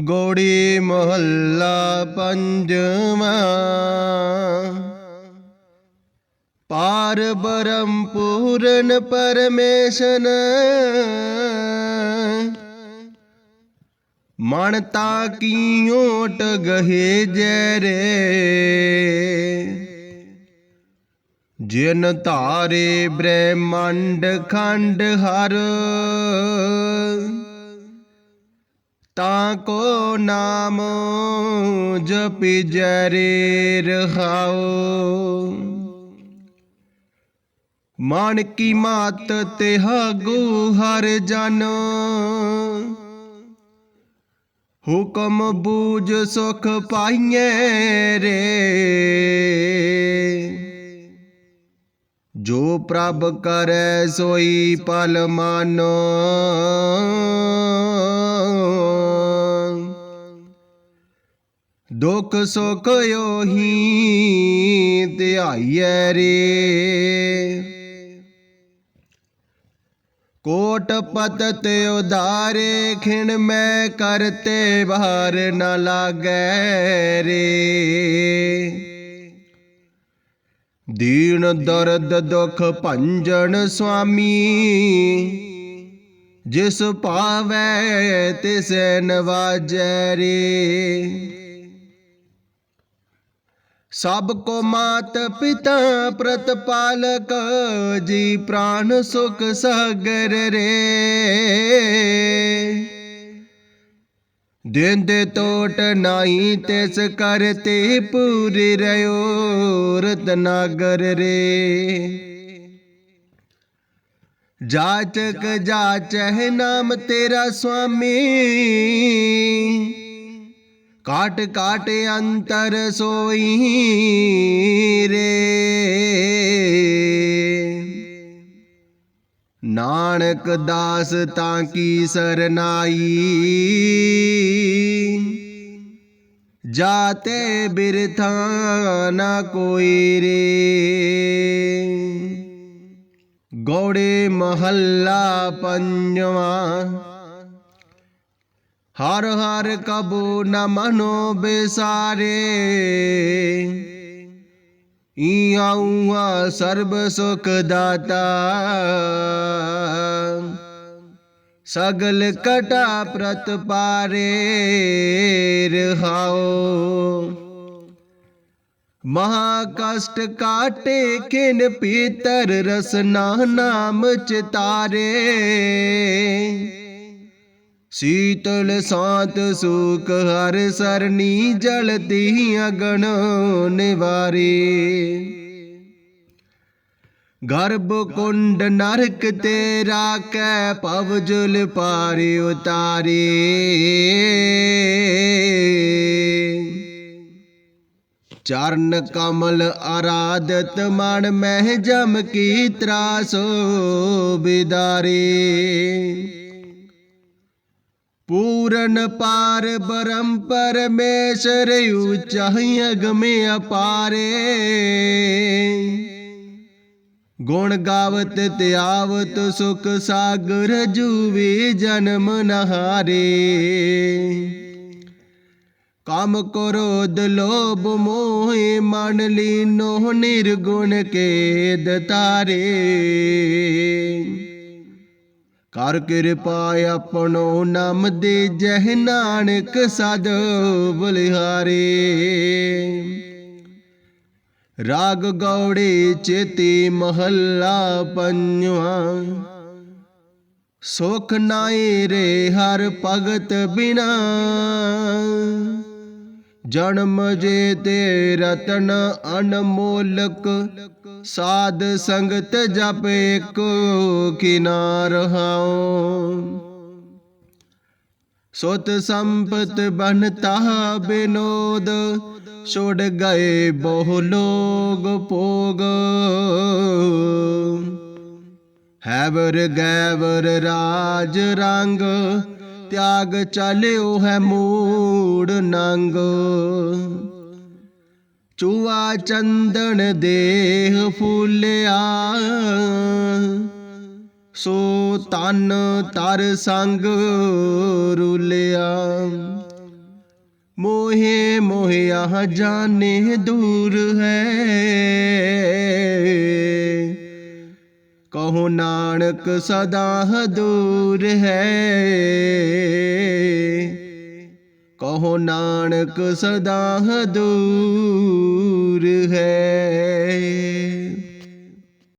ਗੋੜੀ ਮਹੱਲਾ ਪੰਜਵਾਂ। ਪਾਰ ਬਰਮ ਪੂਰਨ ਪਰਮੇਸ਼ਨ ਮਨ ਤਾ ਕੀ ਓਟ ਗਹੇ ਜਰੇ। ਜਿਨ ਧਾਰੇ ਬ੍ਰਹਿਮੰਡ ਖੰਡ ਹਰ ਤਾਂ ਕੋ ਨਾਮ ਜਪਿ ਜਰੇ ਰਹਾਓ ਮਨ ਕੀ ਮਾਤ ਤੇ ਹਗੂ ਹਰ ਜਨ। ਹੁਕਮ ਬੂਝ ਸੁਖ ਪਾਈਏ ਰੇ। ਜੋ ਪ੍ਰਭ ਕਰੈ ਸੋਈ ਪਲ ਮਾਨੋ। ਦੁੱਖ ਸੁਖ ਯੋਹੀ ਧਿਆਈਐ ਰੇ। ਕੋਟ ਪਤ ਤੇ ਉਦਾਰੇ ਖਿਣ ਮੈਂ ਕਰਤੇ ਬਾਹਰ ਨ ਲਾਗੈ ਰੇ। ਦੀਨ ਦਰਦ ਦੁਖ ਭੰਜਨ ਸੁਆਮੀ, ਜਿਸ ਪਾਵੈ ਤਿਸੈ ਨਵਾਜੈ ਰੇ। ਸਭ ਕੋ ਮਾਤ ਪਿਤਾ ਪ੍ਰਤਪਾਲਕ, ਜੀ ਪ੍ਰਾਨ ਸੁਖ ਸਾਗਰ ਰੇ। ਦਿਨ ਦੇ ਟੋਟ ਨਾਹੀ ਤਿਸ ਕਰਤੇ ਪੂਰੀ ਰਿਓ ਰਤਨਾਗਰ ਰੇ। ਜਾਚਕ ਜਾਚ ਹੈ ਨਾਮ ਤੇਰਾ ਸੁਆਮੀ ਕਾਟ ਕਾਟ ਅੰਤਰ ਸੋਈ ਰੇ ਨਾਨਕ ਦਾਸ ਤਾਂ ਕੀ ਸਰਨਾਈ ਜਾਤੇ ਬਿਰਥਾ ਨਾ ਕੋਈ ਰੇ ਗੋੜੇ ਮਹੱਲਾ ਪੰਜਵਾਂ ਹਰ ਹਰ ਕਬੂ ਨ ਮਨੋ ਬਿਸਾਰੇ। ਈਆਉਆ ਸਰਬ ਸੁਖ ਦਾਤਾ। ਸਗਲ ਕਟਾ ਪ੍ਰਤ ਪਾਰੇ ਰਹਾਓ। ਮਹਾ ਕਸ਼ਟ ਕਾਟੇ ਕਿਨ ਪੀਤਰ ਰਸਨਾ ਨਾਮ ਚਿਤਾਰੇ। ਸੀਤਲ ਸਾਤ ਸੂਕ ਹਰ ਸਰਨੀ ਜਲਤੀ ਅਗਣ ਨਿਵਾਰੇ। ਗਰਭ ਕੁੰਡ ਨਰਕ ਤੇ ਰਾਕੈ ਪਵ ਜੁਲ ਪਾਰੇ ਚਰਨ ਕਮਲ ਆਰਾਧਤ ਮਨ ਮਹਿ ਜਮ ਕੀ ਤਰਾਸੋ ਬਿਦਾਰੇ। ਪੂਰਨ ਪਾਰ ਬਰਮ ਪਰਮੇਸ਼ਰ ਉਚਾਈ ਅਗਮੇ ਅਪਾਰੇ। ਗੁਣ ਗਾਵਤ ਤੇ ਆਵਤ ਸੁਖ ਸਾਗਰ ਜੂਵੇ ਜਨਮ ਨਹਾਰੇ। ਕਾਮ ਕ੍ਰੋਧ ਲੋਭ ਮੋਹ ਮਨ ਲੀਨੋ ਨਿਰਗੁਣ ਕੇ ਦਤਾਰੇ। ਕਰ ਕਿਰਪਾ ਆਪਣੋ ਨਾਮ ਦੇ ਜਹ ਨਾਨਕ ਸਦ ਬਲਿਹਾਰੇ। ਰਾਗ ਗੌੜੇ ਚੇਤੀ ਮਹੱਲਾ ਪੰਜਵਾ। ਸੁਖ ਨਾਏ ਰੇ ਹਰ ਭਗਤ ਬਿਨਾ। ਜਨਮ ਜੇ ਤੇ ਰਤਨ ਅਨਮੋਲਕ, ਸਾਧ ਸੰਗਤ ਜਪ ਏਕੋ ਕਿਨਾਰ ਹਾਉ। ਸੁਤ ਸੰਪਤ ਬਨਤਾ ਬਿਨੋਦ ਛੋੜ ਗਏ ਬਹੁ ਲੋਗ ਭੋਗ। ਹੈਵਰ ਗੈਵਰ ਰਾਜ ਰੰਗ ਤਿਆਗ ਚਲਿਓ ਹੈ ਮੂੜ ਨੰਗ। ਚੂਆ ਚੰਦਨ ਦੇਹ ਫੁੱਲਿਆ। ਸੋ ਤਨ ਤਰ ਸੰਗ ਰੁਲਿਆ। ਮੋਹੇ ਮੋਹਿਆ ਜਾਣੇ ਦੂਰ ਹੈ। ਕਹੋ ਨਾਨਕ ਸਦਾ ਹਦੂਰ ਹੈ। ਕਹੋ ਨਾਨਕ ਸਦਾ ਹਦੂਰ ਹੈ।